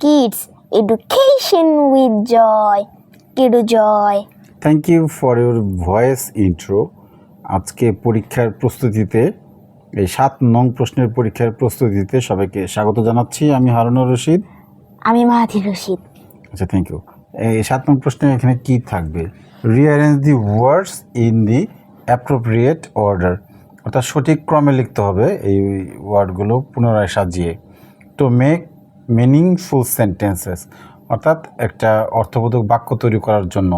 kids education with joy kidu joy. Thank you for your voice intro আজকে পরীক্ষার প্রস্তুতিতে এই সাত নং প্রশ্নের পরীক্ষার প্রস্তুতিতে সবাইকে স্বাগত জানাচ্ছি। আমি হারুনুর রশিদ। আমি মাহাথি রশিদ। আচ্ছা থ্যাংক ইউ এই সাত নং প্রশ্নে এখানে কি থাকবে? Rearrange the words in the appropriate order অর্থাৎ সঠিক ক্রমে লিখতে হবে এই ওয়ার্ডগুলো পুনরায় সাজিয়ে। টু মেক মিনিংফুল সেন্টেন্সেস অর্থাৎ একটা অর্থবোধক বাক্য তৈরি করার জন্য।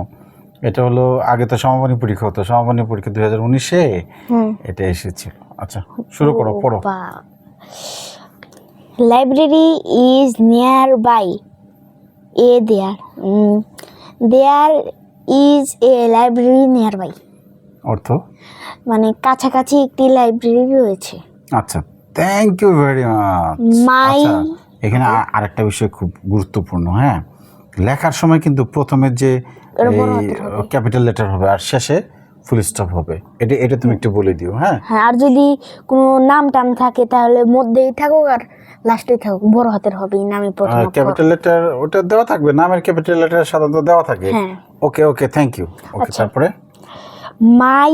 এটা হলো আগে তো সমাপনী পরীক্ষা হতো সমাপনী পরীক্ষা দুই হাজার উনিশে এটা এসেছিল আচ্ছা শুরু করো পড়ো। Library is near by a there there is a library near by অর্থ? মানে কাছাকাছি একটি লাইব্রেরি রয়েছে। আচ্ছা thank you very much my এখানে আ- আরেকটা বিষয় খুব গুরুত্বপূর্ণ হ্যাঁ? লেখার সময় কিন্তু প্রথমে যে। ক্যাপিটাল লেটার হবে। আর শেষে ফুল স্টপ হবে। এটা এটা তুমি একটু বলে দিও হ্যাঁ? হ্যাঁ আর যদি কোনো নাম টাম থাকে তাহলে মধ্যেই থাকুক আর লাস্টে থাকুক বড় হাতের হবে নামে প্রথম। ক্যাপিটাল লেটার ওটা দেওয়া থাকবে নামের ক্যাপিটাল লেটার সাধারণত দেওয়া থাকে? হ্যাঁ। ওকে ওকে থ্যাংক ইউ ওকে আচ্ছা। তারপরে? My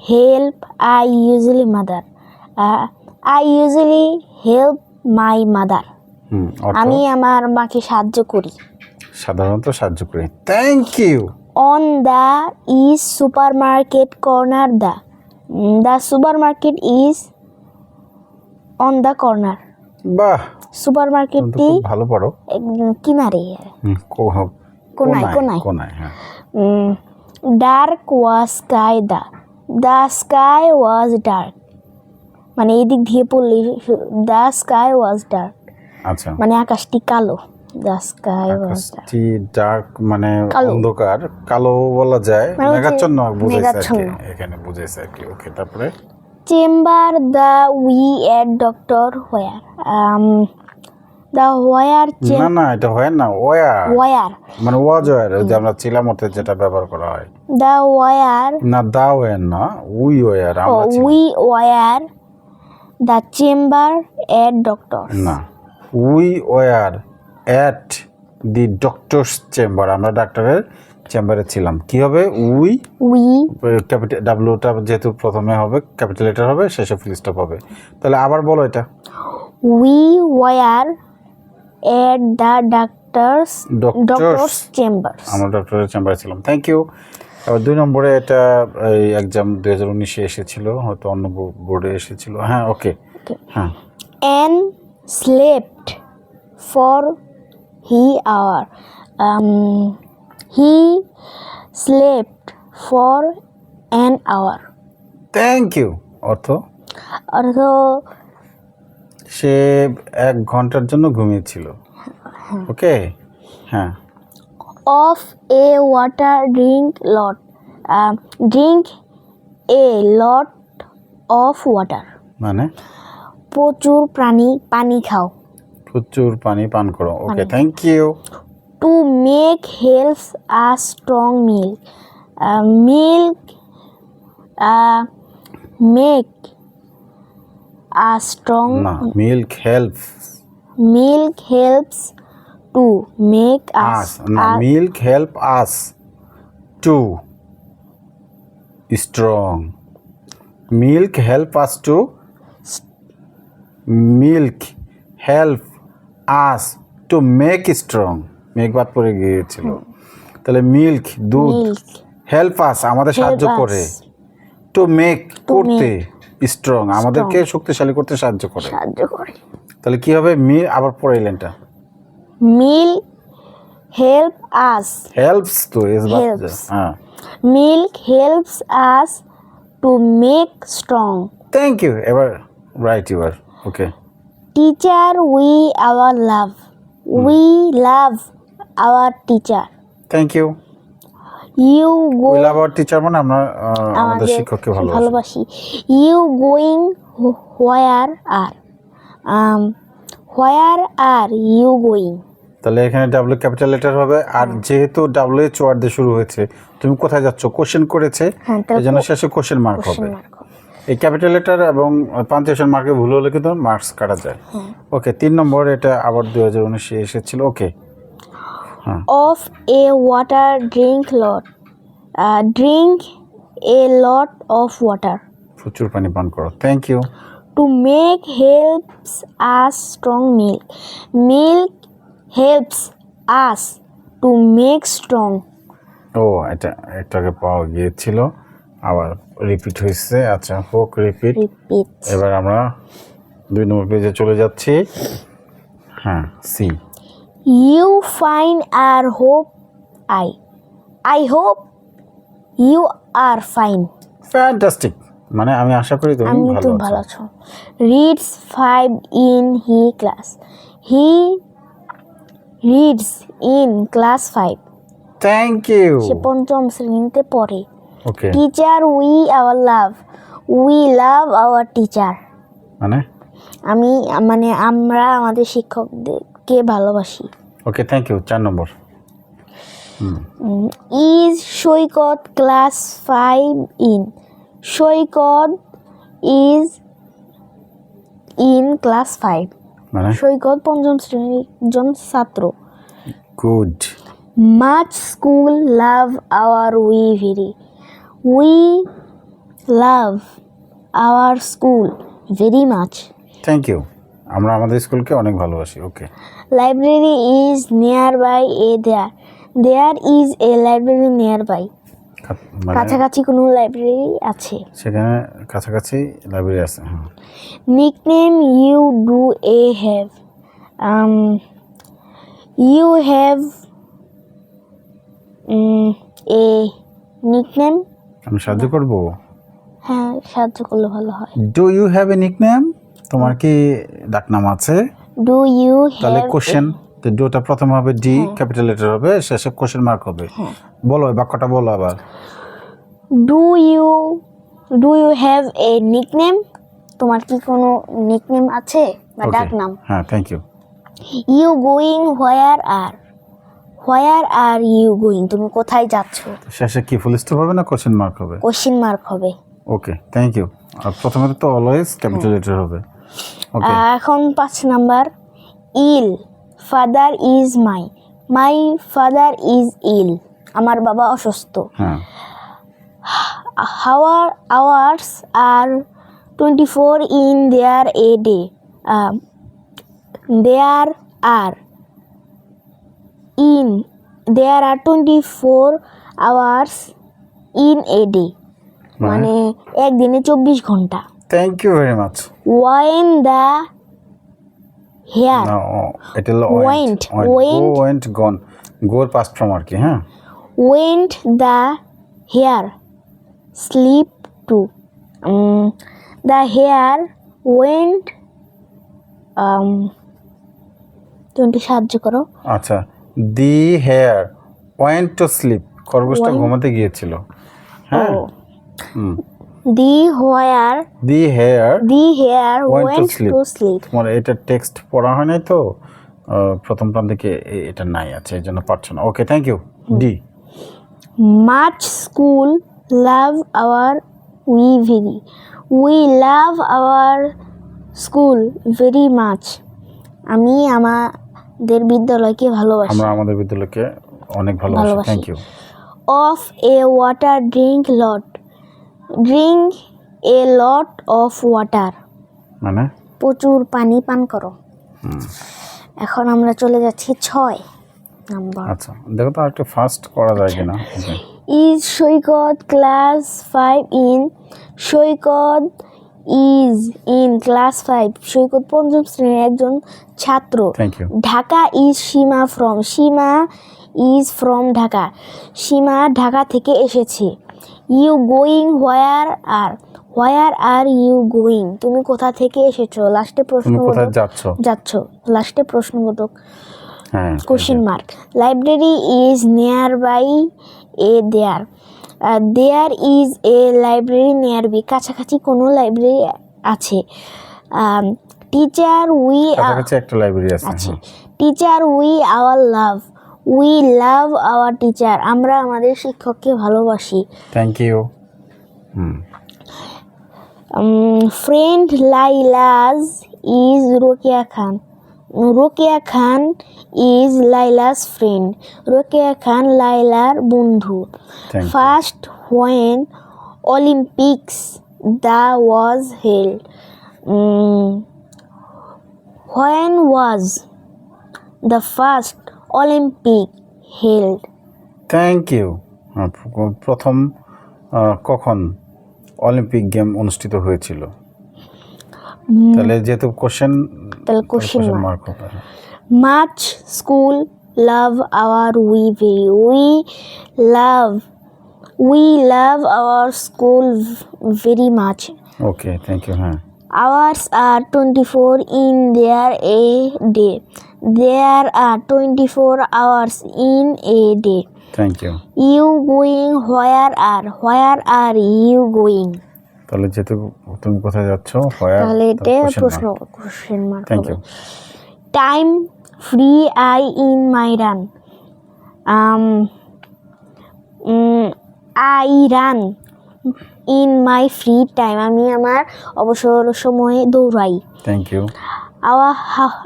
help I usually mother I usually help my mother আমি আমার মাকে সাহায্য করি। সাধারণত সাহায্য করি। Thank you on the is supermarket corner the the supermarket is on the corner বাহ সুপার মার্কেটটি ভালো পড়ো কিনারে। কোনায়, কোনায়। কোনায়। হ্যাঁ। Dark was sky the the sky was dark মানে এই দিক দিয়ে পড়লে দ্য স্কাই ওয়াজ ডার্ক আচ্ছা। মানে আকাশটি কালো। আকাশটি ডার্ক মানে। অন্ধকার। কালো বলা যায়। মানে মেঘাচ্ছন্ন বুঝাইছে এখানে বুঝাইছে আর কি। ওকে তারপরে? Chamber the we at doctor where the where না না এটা হয় না ওয়ার ওয়ার মানে ওয়াজ ওয়ার যে আমরা ছিলাম অর্থে যেটা ব্যবহার করা হয়। দ্য ওয়ার না দা ওয়ার না উই ওয়ার আমরা we were the chamber at doctor না। We were at the doctor's chamber. আমরা ডাক্তারের চেম্বারে ছিলাম। কি হবে? উই উই ক্যাপিটাল ডাব্লিউটা যেহেতু প্রথমে হবে ক্যাপিটাল লেটার হবে শেষে ফুল স্টপ হবে। তাহলে আবার বলো এটা। We were at the doctor's. Doctor's chamber আমরা ডক্টরের চেম্বারে ছিলাম। থ্যাংক ইউ এবার দুই নম্বরে এটা এই এক্সাম দুই হাজার উনিশে এসেছিল হয়তো অন্য বোর্ডে এসেছিল। হ্যাঁ ওকে হ্যাঁ। And slept for he hour um, he slept for an hour thank you অর্থ অর্থ সে এক ঘণ্টার জন্য ঘুমিয়েছিল ওকে হ্যাঁ of a water drink lot um, drink a lot of water মানে প্রচুর প্রাণী পানি খাও প্রচুর পানি পান করো okay thank you to make health a strong milk uh, milk uh, make a strong না milk help milk helps to make us us না a- milk help us to strong milk help us to milk help us to make strong make বাদ পড়ে গিয়েছিল। তাহলে milk দুধ help us আমাদের সাহায্য. করে। টু মেক করতে স্ট্রং আমাদেরকে শক্তিশালী করতে সাহায্য করে। সাহায্য করে। তাহলে কি হবে? মি আবার পড়ে এলেনটা milk help us হেল্পস তো এস. হ্যাঁ। milk helps us to make strong thank you এবার write your okay teacher we our love. We love our teacher. Thank you you go we love our teacher মানে আমরা আমাদের শিক্ষককে ভালোবাসি। you going where are? Um where are you তাহলে এখানে W capital letter হবে। আর যেহেতু ডাব্লিউ এইচ ওয়ার্ড দিয়ে শুরু হয়েছে তুমি কোথায় যাচ্ছ? কোশ্চেন করেছে। হ্যাঁ, এই জন্য শেষে কোশ্চেন মার্ক হবে। এই ক্যাপিটাল লেটার এবং পাঞ্চুয়েশন মার্কে ভুল হলে কিন্তু মার্কস কাটা যায়। ওকে তিন নম্বর এটা আবার দু হাজার উনিশে এসেছিল। ওকে হ্যাঁ। A water drink lot uh, drink a lot of water প্রচুর পানি পান করো। Thank you to make helps us strong milk milk helps us to make strong ও এটা একটাকে পাওয়া গিয়েছিল। আবার রিপিট হয়েছে। আচ্ছা হোক রিপিট এবার আমরা দুই নম্বর পেজে চলে যাচ্ছি। হ্যাঁ see you find our hope I i hope you are fine fantastic মানে আমি আশা করি তুমি ভালো ভালো আছো। Reads five in he class he reads in class five thank you সে পঞ্চম শ্রেণীতে পড়ে। Okay teacher we our love we love our teacher মানে? আমি মানে আমরা আমাদের শিক্ষকদেরকে ভালোবাসি। ওকে থ্যাংক ইউ চার নম্বর। Is Saikat class five in Saikat is in class five Saikat পঞ্চম শ্রেণির একজন ছাত্র। Good much school love our we very we love our school very much thank you আমরা আমাদের স্কুলকে অনেক ভালোবাসি okay library is near by a there there is a library near by কাছাকাছি কোনো লাইব্রেরি আছে। সেখানে কাছাকাছি লাইব্রেরি আছে nickname you do a have you have a nickname আমি সাহায্য করব? হ্যাঁ সাহায্য করলে ভালো হয়। Do you have a nickname তোমার কি ডাকনাম আছে? ডু ইউ তাহলে কোশ্চেন তো ডুটা প্রথম হবে ডি ক্যাপিটাল লেটার হবে শেষে কোশ্চেন মার্ক হবে। বলো এই বাক্যটা বলো আবার। Do you do you have a nickname তোমার কি কোনো নিকনেম আছে? বা. ডাকনাম? হ্যাঁ thank you you going where are where are you going তুমি কোথায় যাচ্ছ? শেষে কি ফুল স্টপ হবে না কোশ্চেন মার্ক হবে? কোশ্চিন মার্ক হবে। ওকে থ্যাংক ইউ আর প্রথমে তো অলওয়েজ ক্যাপিটাল লেটার হবে। ওকে এখন পাঁচ number. Ill father is my my father is ill আমার বাবা অসুস্থ। হ্যাঁ। Hour hours are twenty four in there a day there are in there are twenty four hours in a day মানে একদিনে চব্বিশ ঘণ্টা। Thank you very much when the hare এটা হলো Went, ওয়েন্ট ওয়েন্ট গন গোর past form আর কি হ্যাঁ went the hair sleep to. Um, the hair went um তুমি একটু সাহায্য করো। আচ্ছা। The hare went to sleep খরগোশটা ঘুমাতে গিয়েছিল। হ্যাঁ? The where the hare the hare went to sleep. তোমার এটা টেক্সট পড়া হয় নাই তো? প্রথম প্রান্ত থেকে এটা নাই আছে এই জন্য পারছ না। Okay thank you the much school love our we very we love our school very much আমি আমাদের বিদ্যালয়কে ভালোবাসি। আমরা আমাদের বিদ্যালয়কে অনেক ভালোবাসি। Thank you of a water drink lot. Drink a lot of water. মানে? প্রচুর পানি পান করো। এখন আমরা চলে যাচ্ছি ছয় নাম্বার। আচ্ছা দেখো তো আরেকটু ফাস্ট করা যায় কিনা। Is Saikat class five in Saikat is in class five Saikat পঞ্চম শ্রেণির একজন ছাত্র। Dhaka is Seema from Seema is from Dhaka. Seema Dhaka থেকে এসেছে। You going where are where are you going তুমি কোথা থেকে এসেছ? লাস্টে প্রশ্ন যাচ্ছ? যাচ্ছ। লাস্টে প্রশ্নবোধক question mark library is near by a there there is a library near be কাছাকাছি কোনো লাইব্রেরি আছে। টিচার উই একটা লাইব্রেরি আছে teacher we our love we love our teacher আমরা আমাদের শিক্ষককে ভালোবাসি। Thank you friend Laila's is Rokeya Khan Rokeya Khan is Laila's friend. Rokeya Khan লাইলার বন্ধু। First when Olympics the was held. When was the first Olympic held thank you প্রথম কখন Olympic game অনুষ্ঠিত হয়েছিল? তাহলে যেহেতু question Much school love our we We we love we love our school very much. Okay, thank you. Huh? Are 24 in their a day. There are 24 hours in a day. Thank you. You going where are where are you going? তাহলে যেতে তুমি কোথায় যাচ্ছ তাহলে এটা প্রশ্ন question mark thank you time free I in my run I run in my free time আমি আমার অবসর সময়ে দৌড়াই। Thank you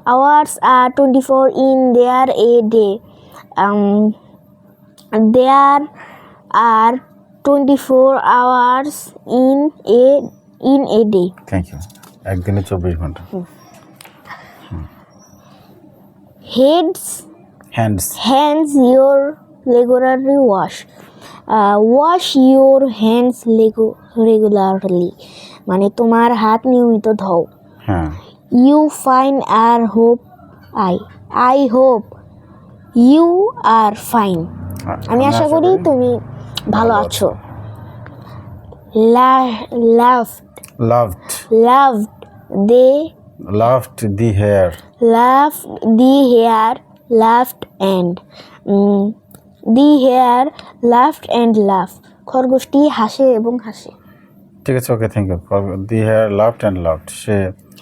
hours are twenty four in there a day there are are 24 hours in a in a day. Thank you একদিনে চব্বিশ ঘণ্টা Heads hands hands your regularly wash uh, wash your hands lego regularly মানে তোমার হাত নিয়মিত ধও হ্যাঁ you fine are hope I I hope you are fine আমি আশা করি তুমি ভালো আছো। Laughed laughed laughed the laughed the hare. the hair laughed and mm, the hair laughed and laughed খরগোশটি হাসে এবং হাসে। ঠিক আছে okay thank you the hare laughed and laughed সে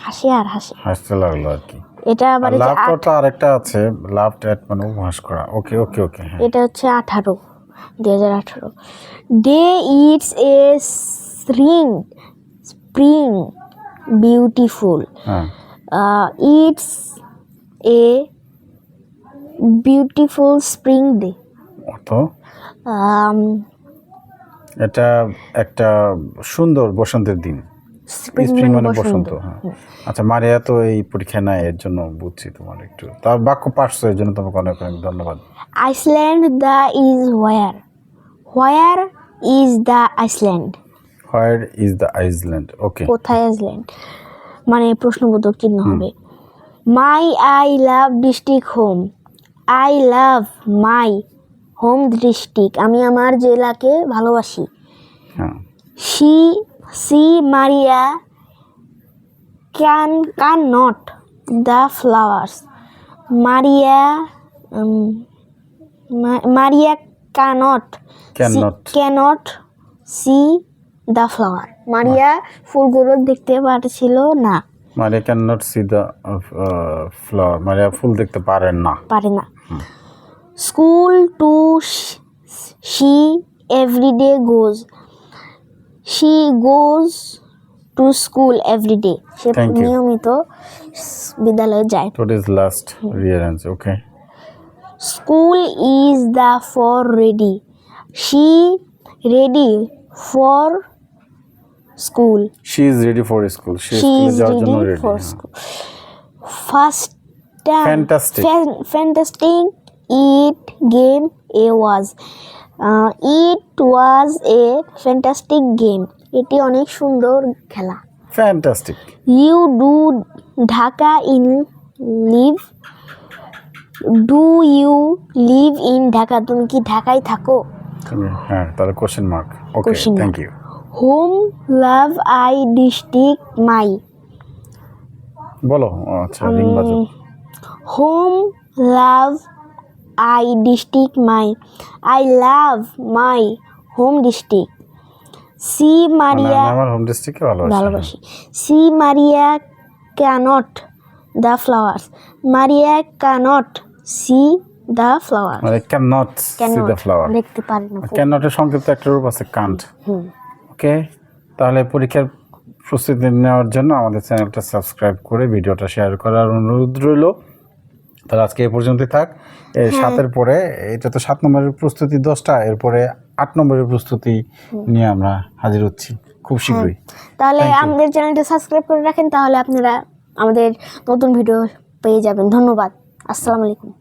হাসে আর হাসে। হাসতে লাগল আর কি। এটা আবার লাভ করতে আরেকটা আছে লাভড অ্যাট মানে উপহাস করা। ওকে ওকে ওকে হ্যাঁ। এটা হচ্ছে আঠারো। দুই হাজার আঠারো। Day it's a spring spring beautiful it's a beautiful spring day এটা একটা সুন্দর বসন্তের দিন। স্প্রিং মানে বসন্ত। হ্যাঁ। আচ্ছা মারিয়া তো এই পরীক্ষা নাই এর জন্য বুঝছি তোমার একটু। তার বাক্য পারছ এর জন্য তোমাকে অনেক অনেক ধন্যবাদ। Iceland the is where where is the Iceland where is the Iceland okay কোথায় আইসল্যান্ড মানে প্রশ্নবোধক চিহ্ন হবে। My I love district home I love my home district আমি আমার জেলাকে ভালোবাসি। হ্যাঁ। See see Maria can can not the flowers. Maria Maria can't. Can't. See the flower. Maria ফুলগুলো দেখতে পারছিল না। Maria can not see the flower. Maria ফুল দেখতে পারেন না। পারে না। School to she every day goes. She goes to school everyday say Thank you. নিয়মিত স- বিদ্যালয়ে যায় What is last rearrange? Okay. School is the for ready she ready for school She is ready for school. She is she স্কুলে is যাওয়ার জন্য ready ready for school first Fantastic. fantastic it game a was Uh, was a fantastic game এটি অনেক সুন্দর খেলা। Fantastic you do Dhaka in live do you live in Dhaka তুমি কি ঢাকায় থাকো? হ্যাঁ তাহলে question mark okay thank you home love I district my বলো আচ্ছা home love I district my I love my home district see মানে Maria আমি আমার হোম ডিস্ট্রিক্টকে ভালোবাসি ভালোবাসি। See Maria can't the flowers Maria can't see the flower মানে can not see the flower দেখতে পারে না ক্যান নটের সংক্ষিপ্ত একটা রূপ আছে কান্ট ওকে তাহলে পরীক্ষার প্রস্তুতি নেওয়ার জন্য আমাদের চ্যানেলটা সাবস্ক্রাইব করে ভিডিওটা শেয়ার করার অনুরোধ রইল। তাহলে আজকে এ পর্যন্তই থাক। সাতের পরে এটা তো সাত নম্বরের প্রস্তুতি দশটা এরপরে আট নম্বরের প্রস্তুতি নিয়ে আমরা হাজির হচ্ছি খুব শীঘ্রই। তাহলে আমাদের চ্যানেলটা সাবস্ক্রাইব করে রাখেন তাহলে আপনারা আমাদের নতুন ভিডিও পেয়ে যাবেন। ধন্যবাদ। আসসালামু আলাইকুম।